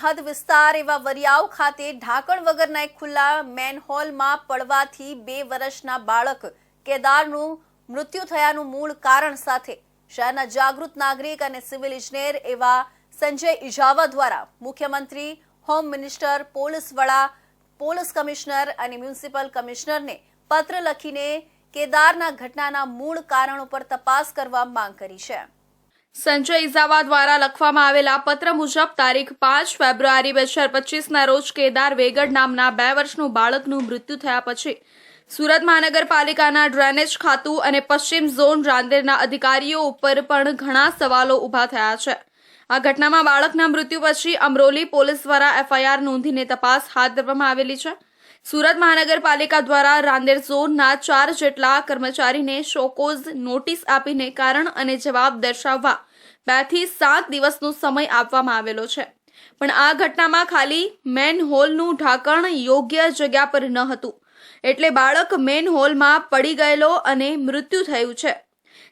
હદ વિસ્તાર એવા વરિયાવ ખાતે ઢાંકણ વગરના એક ખુલ્લા મેનહોલમાં પડવાથી બે વર્ષના બાળક કેદારનું મૃત્યુ થયાનું મૂળ કારણ સાથે શહેરના જાગૃત નાગરિક અને સિવિલ ઇજનેર એવા સંજય ઇજાવા દ્વારા મુખ્યમંત્રી, હોમ મિનિસ્ટર, પોલીસ વડા, પોલીસ કમિશનર અને મ્યુનિસિપલ કમિશનરને પત્ર લખીને કેદારના ઘટનાના મૂળ કારણ ઉપર તપાસ કરવા માંગ કરી છે. સંજય ઇઝાવા દ્વારા લખવામાં આવેલા પત્ર મુજબ તારીખ પાંચ ફેબ્રુઆરી બે હજાર પચીસના રોજ કેદાર વેગડ નામના બે વર્ષનું બાળકનું મૃત્યુ થયા પછી સુરત મહાનગરપાલિકાના ડ્રેનેજ ખાતું અને પશ્ચિમ ઝોન રાંદેરના અધિકારીઓ ઉપર પણ ઘણા સવાલો ઊભા થયા છે. આ ઘટનામાં બાળકના મૃત્યુ પછી અમરોલી પોલીસ દ્વારા એફઆઈઆર નોંધીને તપાસ હાથ ધરવામાં આવેલી છે. સુરત મહાનગરપાલિકા દ્વારા રાંદેર ઝોનના ચાર જેટલા કર્મચારીને શોકોઝ નોટિસ આપીને કારણ અને જવાબ દર્શાવવા બેથી સાત દિવસનો સમય આપવામાં આવેલો છે. પણ આ ઘટનામાં ખાલી મેન હોલનું ઢાંકણ યોગ્ય જગ્યા પર ન હતું. એટલે બાળક મેન હોલમાં પડી ગયેલો અને મૃત્યુ થયું છે.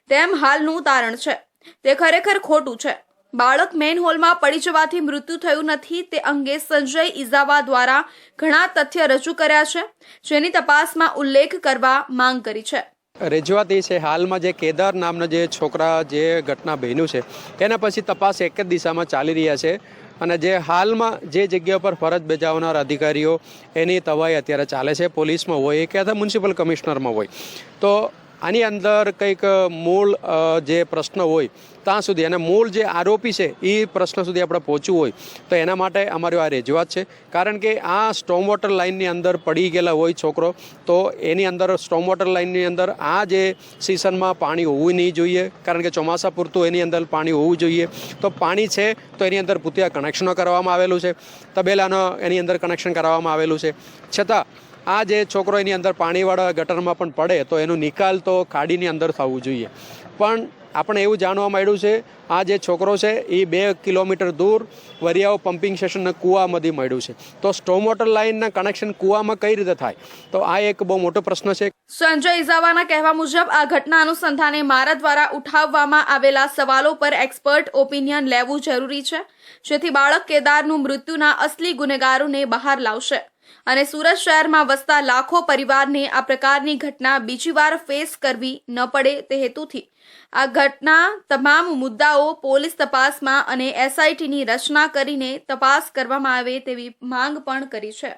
તેમ હાલનું તારણ છે. તે ખરેખર ખોટું છે. બાળક મેન હોલમાં પડી જવાથી મૃત્યુ થયું નથી. તે અંગે સંજય ઇઝાવા દ્વારા ઘણા તથ્ય રજૂ કર્યા છે, જેની તપાસમાં ઉલ્લેખ કરવા માંગ કરી છે. રજૂઆત એ છે, હાલમાં જે કેદાર નામના જે છોકરા, જે ઘટના બન્યું છે એના પછી તપાસ એક જ દિશામાં ચાલી રહ્યા છે. અને જે હાલમાં જે જગ્યા પર ફરજ બજાવનાર અધિકારીઓ એની તવાઈ અત્યારે ચાલે છે, પોલીસમાં હોય કે અથવા મ્યુનિસિપલ કમિશનરમાં હોય. તો આની અંદર કંઈક મૂળ જે પ્રશ્ન હોય, ત્યાં સુધી. અને મૂળ જે આરોપી છે એ પ્રશ્ન સુધી આપણે પહોંચવું હોય. તો એના માટે અમારી આ રજૂઆત છે. કારણ કે આ સ્ટોમ વોટર લાઇનની અંદર પડી ગયેલા હોય છોકરો, તો એની અંદર સ્ટોમ વોટર લાઇનની અંદર આ જે સિઝનમાં પાણી હોવું નહીં જોઈએ. કારણ કે ચોમાસા પૂરતું એની અંદર પાણી હોવું જોઈએ. તો પાણી છે, તો એની અંદર પૂતિયા કનેક્શનો કરવામાં આવેલું છે. તબેલાનો એની અંદર કનેક્શન કરાવવામાં આવેલું છે. છતાં આ જે છોકરો એની અંદર પાણીવાળા ગટરમાં પણ પડે, તો એનો નિકાલ તો ખાડીની અંદર થવું જોઈએ. પણ આપણે એવું જાણવા મળ્યું છે, આ જે છોકરો છે, એ બે કિલોમીટર દૂર વરિયાઓ પમ્પિંગ સ્ટેશનના કૂવામાંથી મળ્યું છે. તો સ્ટોમ વોટર લાઇનના કનેક્શન કૂવામાં કઈ રીતે થાય? તો આ એક બહુ મોટો પ્રશ્ન છે. સંજય ઇઝાવાના કહેવા મુજબ, આ ઘટના અનુસંધાને મારા દ્વારા ઉઠાવવામાં આવેલા સવાલો પર એક્સપર્ટ ઓપિનિયન લેવું જરૂરી છે, જેથી બાળક કેદારનું મૃત્યુના અસલી ગુનેગારોને બહાર લાવશે. અને સુરત શહેરમાં વસતા લાખો પરિવારને આ પ્રકારની ઘટના બીજી વાર ફેસ કરવી ન પડે તે હેતુથી આ ઘટના તમામ મુદ્દાઓ પોલીસ તપાસમાં અને એસઆઈટીની રચના કરીને તપાસ કરવામાં આવે તેવી માંગ પણ કરી છે.